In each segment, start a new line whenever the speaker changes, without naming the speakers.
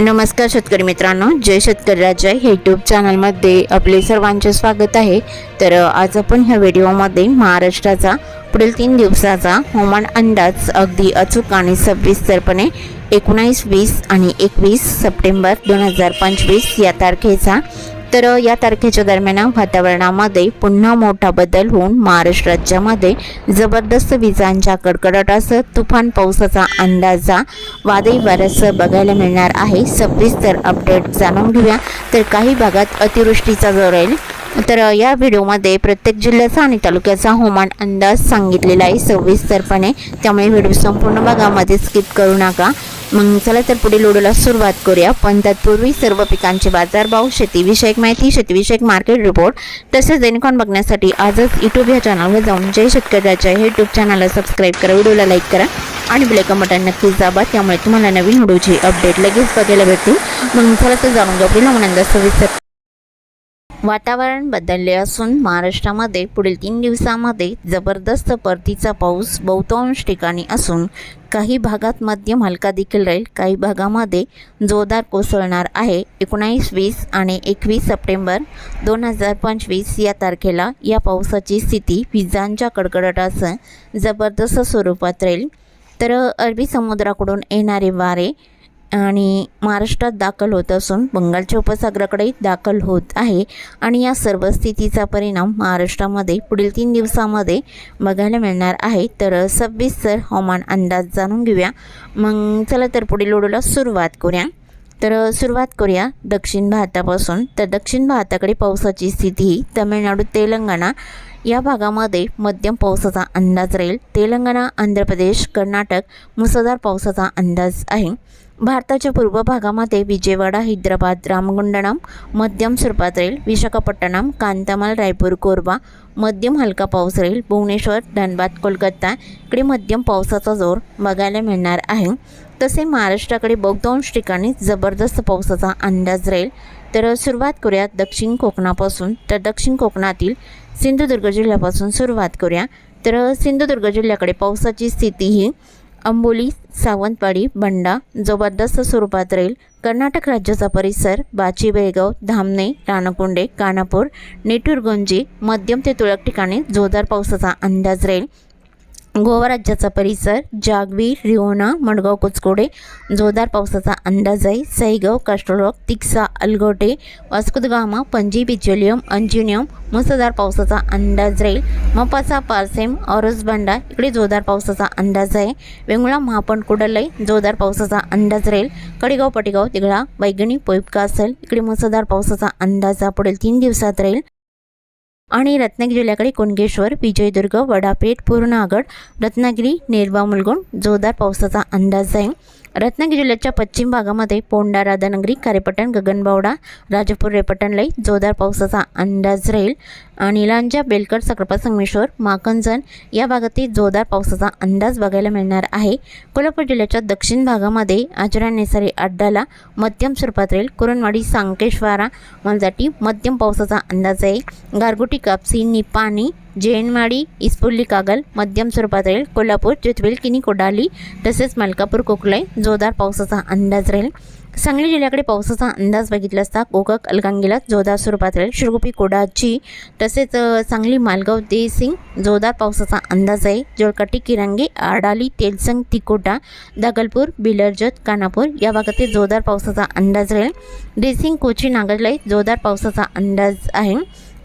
नमस्कार शेतकरी मित्रांनो जय शेतकरी राजा हे यूट्यूब चॅनलमध्ये आपले सर्वांचे स्वागत आहे. तर आज आपण ह्या व्हिडिओमध्ये महाराष्ट्राचा पुढील तीन दिवसाचा हवामान अंदाज अगदी अचूक आणि सविस्तरपणे एकोणावीस वीस आणि एकवीस सप्टेंबर दोन हजार पंचवीस या तारखेचा तर या तारखेच्या दरम्यान वातावरणामध्ये पुन्हा मोठा बदल होऊन महाराष्ट्र राज्यामध्ये जबरदस्त विजांच्या कडकडाटासह तुफान पावसाचा अंदाजा वादळी वाऱ्यासह बघायला मिळणार आहे. सविस्तर अपडेट जाणून घेऊया. तर काही भागात अतिवृष्टीचा जोर राहील तर या व्हिडिओमध्ये प्रत्येक जिल्ह्याचा आणि तालुक्याचा हवामान अंदाज सांगितलेला आहे सविस्तरपणे. त्यामुळे व्हिडिओ संपूर्ण भागामध्ये स्किप करू नका. मग चला तर पुढील व्हिडिओला सुरुवात करूया. पण तत्पूर्वी सर्व पिकांचे बाजारभाव शेतीविषयक माहिती शेतीविषयक मार्केट रिपोर्ट तसेच दैनिकॉन बघण्यासाठी आजच यूट्यूब या चॅनलवर जाऊन जय शेतकऱ्याच्या हे यूट्यूब चॅनलला सबस्क्राईब करा व्हिडिओला लाईक करा आणि ब्लॅक बटन नक्कीच दाबा. त्यामुळे तुम्हाला नवीन व्हिडिओची अपडेट लगेच बघायला भेटतील. मग चला तर जाणून घ्या. पुढील हवामान सविस्तर वातावरण बदलले असून महाराष्ट्रामध्ये पुढील तीन दिवसामध्ये जबरदस्त परतीचा पाऊस बहुतांश ठिकाणी असून काही भागात मध्यम हलका देखील राहील. काही भागामध्ये जोरदार कोसळणार आहे. एकोणावीस वीस आणि एकवीस सप्टेंबर दोन हजार पंचवीस या तारखेला या पावसाची स्थिती विजांच्या कडकडाटासह जबरदस्त स्वरूपात राहील. तर अरबी समुद्राकडून येणारे वारे आणि महाराष्ट्रात दाखल होत असून बंगालच्या उपसागराकडे दाखल होत आहे. आणि या सर्व स्थितीचा परिणाम महाराष्ट्रामध्ये पुढील तीन दिवसामध्ये बघायला मिळणार आहे. तर सविस्तर हवामान अंदाज जाणून घेऊया. मग चला तर पुढील ओढूला सुरुवात करूया. तर सुरुवात करूया दक्षिण भारतापासून. तर दक्षिण भारताकडे पावसाची स्थिती ही तमिळनाडू तेलंगणा या भागामध्ये मध्यम पावसाचा अंदाज राहील. तेलंगणा आंध्र प्रदेश कर्नाटक मुसळधार पावसाचा अंदाज आहे. भारताच्या पूर्व भागामध्ये विजयवाडा हैदराबाद रामगुंडणम मध्यम स्वरूपात राहील. विशाखापट्टणम कांतामाल रायपूर कोरबा मध्यम हलका पाऊस राहील. भुवनेश्वर धनबाद कोलकाता इकडे मध्यम पावसाचा जोर बघायला मिळणार आहे. तसे महाराष्ट्राकडे बहुतांश ठिकाणी जबरदस्त पावसाचा अंदाज राहील. तर सुरुवात करूया दक्षिण कोकणापासून. तर दक्षिण कोकणातील सिंधुदुर्ग जिल्ह्यापासून सुरुवात करूया. तर सिंधुदुर्ग जिल्ह्याकडे पावसाची स्थिती ही अंबोली सावंतवाडी बंडा जबरदस्त स्वरूपात राहील. कर्नाटक राज्याचा परिसर बाची बेळगाव धामणे रानकुंडे कानापूर नेटुरगुंजी मध्यम ते तुरळक ठिकाणी जोरदार पावसाचा अंदाज राहील. गोवा राज्याचा परिसर जागवी रिओना मडगाव कुचकोडे जोरदार पावसाचा अंदाज आहे सईगाव कास्ट्रोलॉक तिक्सा अलगोटे वास्कोदगामा पणजी बिचोलियम अंजुनियम मुसळधार पावसाचा अंदाज राहील. मपासा पारसेम औरसबांडा इकडे जोरदार पावसाचा अंदाज आहे. वेंगुळा महापण कुडलई जोरदार पावसाचा अंदाज राहील. कडेगाव पटेगाव तिघळा वैगणी पोईपका असेल इकडे मुसळधार पावसाचा अंदाज पुढील तीन दिवसात राहील. आणि रत्नागिरी जिल्ह्याकडे कुणगेश्वर विजयदुर्ग वडापेठ पूर्णागड रत्नागिरी नेरवा मुलगुण जोरदार पावसाचा अंदाज आहे. रत्नागिरी जिल्ह्याच्या पश्चिम भागामध्ये पोंडा राधानगरी कारेपट्टण गगनबावडा राजापूर रेपटणलाई जोरदार पावसाचा अंदाज राहील. आणि लांजा बेलकर सक्रापा संगमेश्वर माकंजन या भागातील जोरदार पावसाचा अंदाज बघायला मिळणार आहे. कोल्हापूर जिल्ह्याच्या दक्षिण भागामध्ये आजरा नेसारी अड्डाला मध्यम स्वरूपात राहील. कुरणवाडी सांकेश्वारा मलजाटी मध्यम पावसाचा अंदाज आहे. गारगुटी कापसी निपाणी जैनमाडी इस्पुर्ली कागल मध्यम स्वरूपात राहील. कोल्हापूर चितवेल किनी कोडाली तसेच मलकापूर कोकलाई जोरदार पावसाचा अंदाज राहील. सांगली जिल्ह्याकडे पावसाचा अंदाज बघितला असता कोकक अलगांगीला जोरदार स्वरूपात राहील. शिरगुपी कोडाची तसेच सांगली मालगाव देसिंग जोरदार पावसाचा अंदाज आहे. जोळकाटी किरांगी आडाली तेलसंग तिकोटा दागलपूर बिलरजत कानापूर या भागातील जोरदार पावसाचा अंदाज राहील. देसिंग कोची नागरलाई जोरदार पावसाचा अंदाज आहे.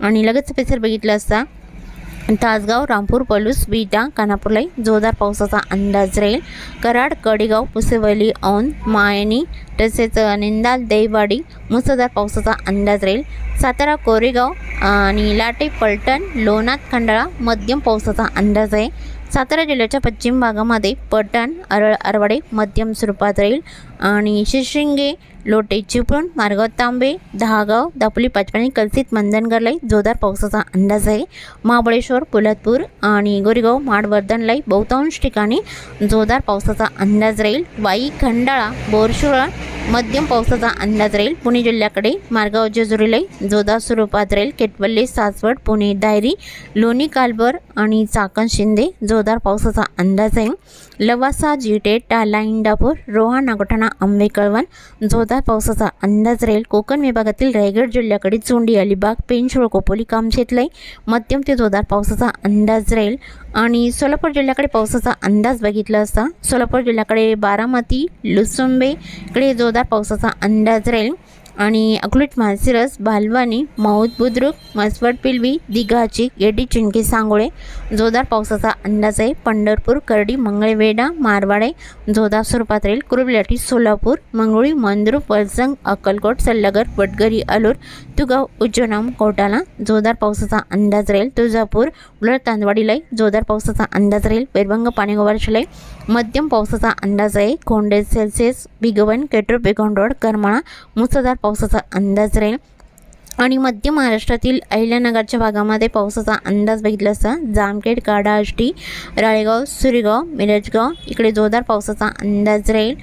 आणि लगेच पेसर बघितलं असता तासगाव रामपूर पलूस विटा कानापूरलाई जोरदार पावसाचा अंदाज राहील. कराड कडेगाव पुसेवली औन मायनी तसेच निंदाल देवाडी मुसळधार पावसाचा अंदाज राहील. सातारा कोरेगाव आणि लाटे पलटण लोणात खंडाळा मध्यम पावसाचा अंदाज आहे. सातारा जिल्ह्याच्या पश्चिम भागामध्ये पटण अरळ अरवाडे मध्यम स्वरूपात राहील. आणि शिशिंगे लोटे चिपळूण मार्गाव तांबे दहागाव दापोली पाचपाणी कलसित मंदनगरलाई जोरदार पावसाचा अंदाज आहे. महाबळेश्वर पोलादपूर आणि गोरेगाव माडवर्धनलाई बहुतांश ठिकाणी जोरदार पावसाचा अंदाज राहील. वाई खंडाळा बोरशुळा मध्यम पावसाचा अंदाज राहील. पुणे जिल्ह्याकडे मार्गाव जेजुरीलाई जोरदार स्वरूपात राहील. केटवल्ले सासवड पुणे दायरी लोणी कालबर आणि चाकण शिंदे जोरदार पावसाचा अंदाज आहे. लवासा जिटे टाला इंदापूर रोहा नागोठाणा आंबे कळवण जोरदार पावसाचा अंदाज राहील. कोकण विभागातील रायगड जिल्ह्याकडे चोंडी अलिबाग पेंचोळ कोपोली कामशेतलाई मध्यम ते जोरदार पावसाचा अंदाज राहील. आणि सोलापूर जिल्ह्याकडे पावसाचा अंदाज बघितला असता सोलापूर जिल्ह्याकडे बारामती लुसुंबे इकडे जोरदार पावसाचा अंदाज राहील. आणि अकलूट मासिरस बालवानी माऊत बुद्रुक मसवड पिलवी दिघाची येडी चिंकी सांगोळे जोरदार पावसाचा अंदाज आहे. पंढरपूर करडी मंगळवेढा मारवाडे जोधा स्वरूपात राहील. कुरुबलाटी सोलापूर मंगळी मंद्रुप वलसंग अक्कलकोट सल्लागर वडगरी अलूर तुगाव उज्जनाम कोटाला जोरदार पावसाचा अंदाज राहील. तुळजापूर उलट तांदवाडीलाई जोरदार पावसाचा अंदाज राहील. बेरभंग पाणीगोवारशिलाई मध्यम पावसाचा अंदाज आहे. खोंडे सेल्सिअस बिगवन केटर बेगोंडोड रोड करमाळा मुसळधार पावसाचा अंदाज राहील. आणि मध्य महाराष्ट्रातील अहिल्यानगरच्या भागामध्ये पावसाचा अंदाज बघितला असता जामखेड काडा आष्टी राळेगाव सुरेगाव मिरजगाव इकडे जोरदार पावसाचा अंदाज राहील.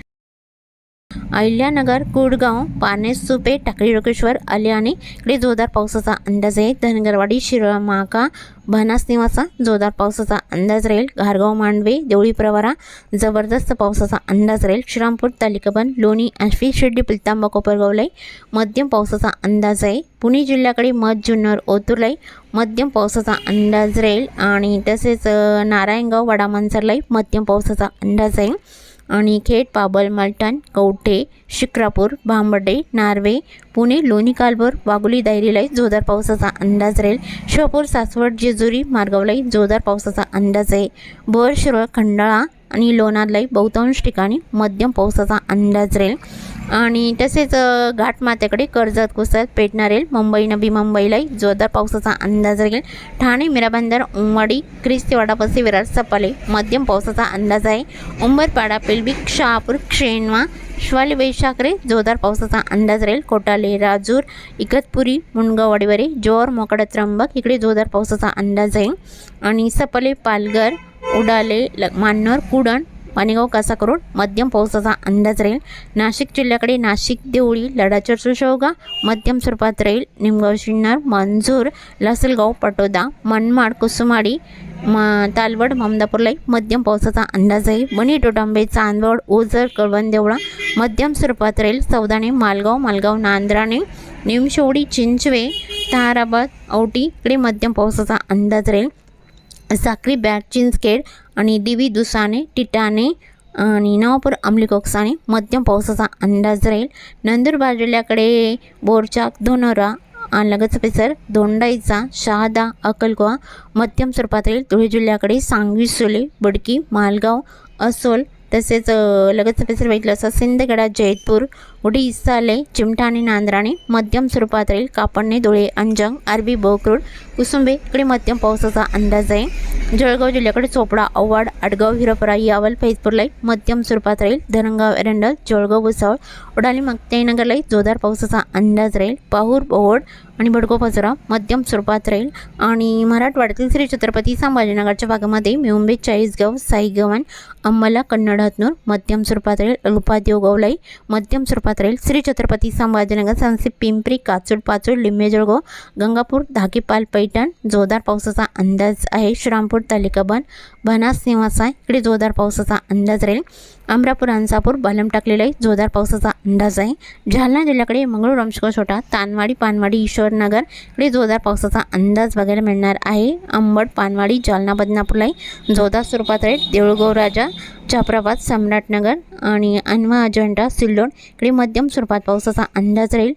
अहिल्यानगर कुडगाव पाने सुपे टाकळी रोकेश्वर आणि इकडे जोरदार पावसाचा अंदाज आहे. धनगरवाडी शिरोळा माका बनास निवासा जोरदार पावसाचा अंदाज राहील. घारगाव मांडवे देवळी प्रवारा जबरदस्त पावसाचा अंदाज राहील. श्रीरामपूर तालिकाबन लोणी आश्वी शिर्डी पिलतांबा कोपरगावलाई मध्यम पावसाचा अंदाज आहे. पुणे जिल्ह्याकडे मध जुन्नर ओतूरलाई मध्यम पावसाचा अंदाज राहील. आणि तसेच नारायणगाव वडा मध्यम पावसाचा अंदाज आहे. आणि खेड पाबल मलटण कवठे शिक्रापूर भांबर्डे नार्वे पुणे लोणी कालभोर वाघोली दायरीलाही जोरदार पावसाचा अंदाज राहील. शिवपूर सासवड जेजुरी मार्गावलाई जोरदार पावसाचा अंदाज आहे. भर शिरोळ खंडाळा आणि लोणारलाही बहुतांश ठिकाणी मध्यम पावसाचा अंदाज राहील. आणि तसेच अ, घाटमाथ्याकडे कर्जत कुसत पेटणार राहील मुंबई नवी मुंबईलाही जोरदार पावसाचा अंदाज राहील. ठाणे मिराबंदर उंबाडी क्रिस्तीवाडा पसे विरार सपाले मध्यम पावसाचा अंदाज आहे. उंबरपाडा पिलबिक शहापूर क्षेणवा शिवाली वैशाखरे जोरदार पावसाचा अंदाज राहील. कोटाले राजूर इगतपुरी मुनगावाडीवरे जोर मोकडा त्र्यंबक इकडे जोरदार पावसाचा अंदाज आहे. आणि सपले पालघर उडाले ल मान्नर कुडण पाणीगाव कासाकरोड मध्यम पावसाचा अंदाज राहील. नाशिक जिल्ह्याकडे नाशिक देवळी लडाचर सुशोगा मध्यम स्वरूपात राहील. निमगाव शिन्नर मंजूर लासलगाव पटोदा मनमाड कुसुमाडी म तालवड ममदापूरलाई मध्यम पावसाचा अंदाज आहे. बनी टोटांबे चांदवड ओझर कळवण देवळा मध्यम स्वरूपात राहील. सौदाणे मालगाव मालगाव नांद्राणे निमशेवडी चिंचवे ताराबाद औटी इकडे मध्यम पावसाचा अंदाज राहील. साक्री बॅग चिंचखेड आणि दिवी दुसाने टिटाने आणि नवापूर अंमलीकोकसाने मध्यम पावसाचा अंदाज राहील. नंदुरबार जिल्ह्याकडे बोरचाक धोनोरा आणि लगतचा परिसर दोंडाईचा शहादा अक्कलकोवा मध्यम स्वरूपात राहील. धुळे जिल्ह्याकडे सांगवी सोले बडकी मालगाव असोल तसेच अ, परिसर बघितलं असं सिंदगडा जैतपूर उडी इसाले चिमटा आणि नांद्राणे मध्यम स्वरूपात राहील कापडणे धुळे अंजंग आरबी बोकरूड कुसुंबे इकडे मध्यम पावसाचा अंदाज आहे. जळगाव जिल्ह्याकडे चोपडा अव्वाड आडगाव हिरोपरा यावल फैजपूरला मध्यम स्वरूपात राहील धरणगाव एरंडल जळगाव भुसावळ बुडाली मक्तेनगरलाई जोरदार पावसाचा अंदाज राहील. पाहूर बोहोड आणि भडको पचरा मध्यम स्वरूपात राहील. आणि मराठवाड्यातील श्री छत्रपती संभाजीनगरच्या भागामध्ये मुंबई चाळीसगाव साईगव्हाण अंमला कन्नड हतनूर मध्यम स्वरूपात राहील. उपादेवगावलाई मध्यम स्वरूपात राहील. श्री छत्रपती संभाजीनगर संसे पिंपरी काचूड पाचूड लिंबेजळगाव गंगापूर धाकीपाल पैठण जोरदार पावसाचा अंदाज आहे. श्रामपूर तालिका बन बनास निवासा इकडे जोरदार पावसाचा अंदाज राहील. अमरापूर अंसापूर बालम टाकलेला आहे जोरदार पावसाचा अंदाज आहे. जालना जिल्ह्याकडे मंगळूर रमशको छोटा तानवाडी पानवाडी ईश्वरनगर इकडे जोरदार पावसाचा अंदाज बघायला मिळणार आहे. अंबड पानवाडी जालना बदनापूरलाई जोरदार स्वरूपात राहील देऊळगाव राजा जाफराबाद सम्राटनगर आणि अनवा अजंठा सिल्लोड इकडे मध्यम स्वरूपात पावसाचा अंदाज राहील.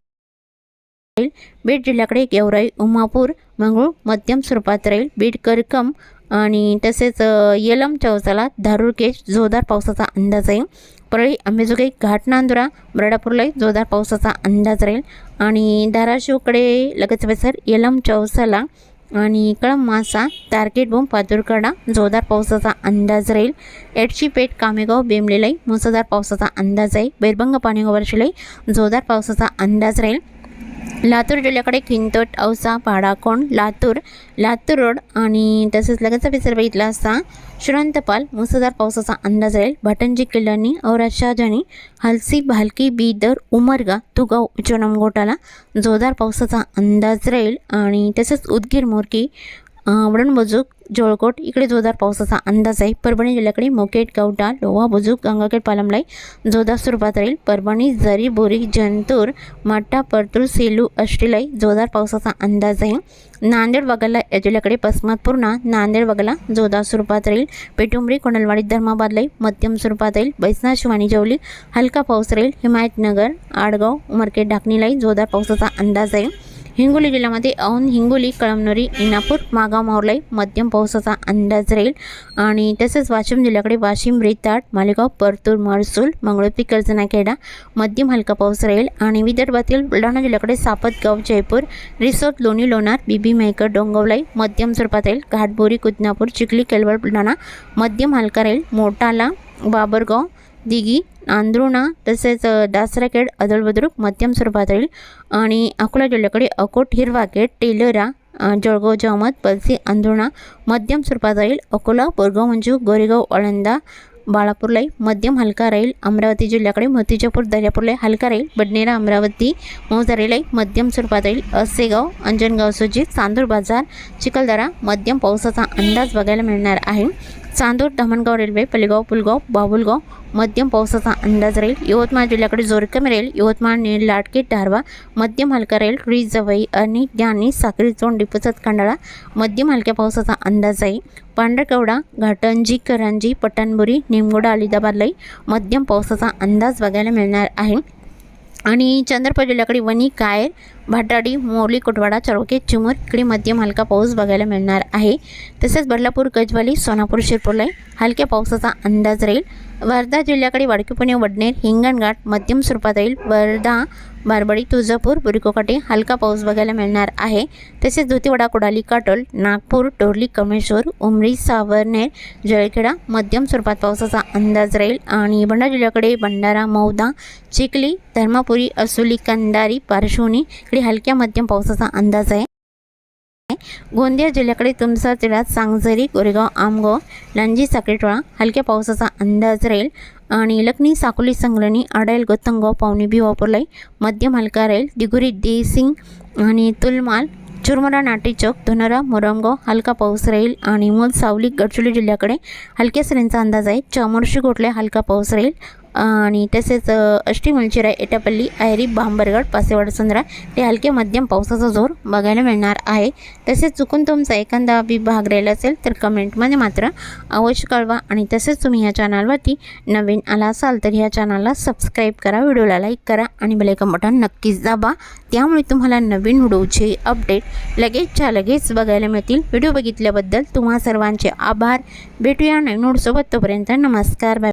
बीड जिल्ह्याकडे गेवराई उमापूर मंगळूर मध्यम स्वरूपात राहील. बीड करकम आणि तसेच येलम चौसाला धारूरकेश जोरदार पावसाचा अंदाज आहे परळी अंबेजोगाई घाट नांदुरा बरडापूरलाही जोरदार पावसाचा अंदाज राहील. आणि धाराशिवकडे लगेच बेसर येलम चौसाला आणि कळम मासा तारकेट बोंब पातुरकडा जोरदार पावसाचा अंदाज राहील. एडशी पेठ कामेगाव बेमलेलाई मुसळधार पावसाचा अंदाज आहे. बैरभंग पाणीगोवर्षीलाही जोरदार पावसाचा अंदाज राहील. लातूर जिल्ह्याकडे खिंतोट औसा पाडाकोण लातूर लातूर रोड आणि तसेच लगेच विसर्ग बघितला असता श्रंतपाल मुसळधार पावसाचा अंदाज राहील. भटंजी किल्ल्यांनी औराद शहाजानी हलसी भालकी बीदर उमरगा तुगाव उचोनम गोटाला जोरदार पावसाचा अंदाज राहील. आणि तसेच उदगीर मोरकी वडण बुजुक जोळकोट इकडे जोरदार पावसाचा अंदाज आहे. परभणी जिल्ह्याकडे मोकेट कवटा लोहा बुजुक गंगाखेड पालमलाई जोरदार स्वरूपात राहील. परभणी जरी बोरी जंतूर माटा परतूर सेलू अष्टीलाई जोरदार पावसाचा अंदाज आहे. नांदेड वगळला या जिल्ह्याकडे पस्मात पूर्णा नांदेड वगळला जोरदार स्वरूपात राहील. पेटुंबरी कोंडलवाडी धर्माबादलाई मध्यम स्वरूपात राहील. बैसना शिवानी जवली हलका पाऊस राहील. हिमायतनगर आडगाव उमरखेड ढाकणीलाई जोरदार पावसाचा अंदाज आहे. हिंगोली जिल्ह्यामध्ये औंध हिंगोली कळमनुरी इनापूर मागाव मावलाई मध्यम पावसाचा अंदाज राहील. आणि तसेच वाशिम जिल्ह्याकडे वाशिम रेताड मालेगाव परतूर महसूल मंगळूरपी कर्जनाखेडा मध्यम हलका पाऊस राहील. आणि विदर्भातील बुलढाणा जिल्ह्याकडे सापतगाव जयपूर रिसोर्ट लोणी लोणार बीबी मेहकर डोंगवलाई मध्यम स्वरूपात राहील. घाटबोरी कुदनापूर चिखली केलवड बुलढाणा मध्यम हलका राहील. मोटाला बाबरगाव दिघी आंध्रुणा तसेच अ, दासराखेड अदळबद्रुक मध्यम स्वरूपात राहील आणि अकोला जिल्ह्याकडे अकोट हिरवाखेड टेलरा जळगाव जहमत पलसी अंधुणा मध्यम स्वरूपात राहील अकोला बोरगाव मंजू गोरेगाव ऑळंदा बाळापूरलाई मध्यम हलका राहील अमरावती जिल्ह्याकडे मोतीजापूर दर्यापूरलाई हलका राहील बडनेरा अमरावती मौजारीलाई मध्यम स्वरूपात राहील असेगाव अंजनगाव सुजित चांदूर बाजार चिखलदरा मध्यम पावसाचा अंदाज बघायला मिळणार आहे. चांदूर दमणगाव रेल्वे पलेगाव पुलगाव बाबुलगाव मध्यम पावसाचा अंदाज राहील. यवतमाळ जिल्ह्याकडे जोरकमी राहील. यवतमाळ नेर लाटके धारवा मध्यम हलका राहील. रीज जवई आणि ज्ञानी साखरी चोंड डिपुचत खंडाळा मध्यम हलक्या पावसाचा अंदाज आहे पांढरकवडा घाटंजी करंजी पटणबुरी निमगोडा अलिदाबादलाही मध्यम पावसाचा अंदाज बघायला मिळणार आहे. आणि चंद्रपूर जिल्ह्याकडे वणी कायर भाटाडी मोरली कुटवाडा चौके चिमूर इकडे मध्यम हलका पाऊस बघायला मिळणार आहे. तसेच बदलापूर गजवाली सोनापूर शिरपूरला हलक्या पावसाचा अंदाज राहील. वर्धा जिल्ह्याकडे वाडकीपुणे वडनेर हिंगणघाट मध्यम स्वरूपात राहील. वर्धा बारबडी तुळजापूर बुरिकोकाटे हलका पाऊस बघायला मिळणार आहे. तसेच धुतीवडा कुडाली काटोल नागपूर टोरली कमेश्वर उमरी सावरनेर जळखेडा मध्यम स्वरूपात पावसाचा अंदाज राहील. आणि भंडारा जिल्ह्याकडे भंडारा मौदा चिखली धर्मापुरी असोली कंदारी पारशिवनी इकडे हलक्या मध्यम पावसाचा अंदाज आहे. गोंदिया जिल्ह्याकडे तुमचा जिल्ह्यात सांगझरी गोरेगाव आमगाव लांजी साखरेटोळा हलक्या पावसाचा अंदाज राहील आणि लखनी साकोली संग्रणी आडायल गोतंगाव पावणे बी वापरलाई मध्यम हलका राहील. दिगुरी देसिंग आणि तुलमाल चुरमरा नाटे चौक धुनरा मोरमगाव हलका पाऊस राहील आणि मूल सावली गडचिरोली जिल्ह्याकडे हलक्या सरींचा अंदाज आहे. चामोर्शी गोटले हलका पाऊस राहील आणि तसेच अ, अष्टी एटापल्ली आयरी बांबरगड पासेवाड संद्रा ते हलके मध्यम पावसाचा जोर बघायला मिळणार आहे. तसेच चुकून तुमचा एखादा विभाग राहिला असेल तर कमेंटमध्ये मात्र अवश्य कळवा आणि तसेच तुम्ही ह्या चॅनलवरती नवीन आला असाल तर ह्या चॅनलला सबस्क्राईब करा व्हिडिओला लाईक करा आणि बेलायकन बटन नक्कीच दाबा. त्यामुळे तुम्हाला नवीन व्हिडिओचे अपडेट लगेचच्या लगेच बघायला मिळतील. व्हिडिओ बघितल्याबद्दल तुम्हा सर्वांचे आभार. भेटूया नवीन व्हिडिओसोबत. तोपर्यंत नमस्कार. बाय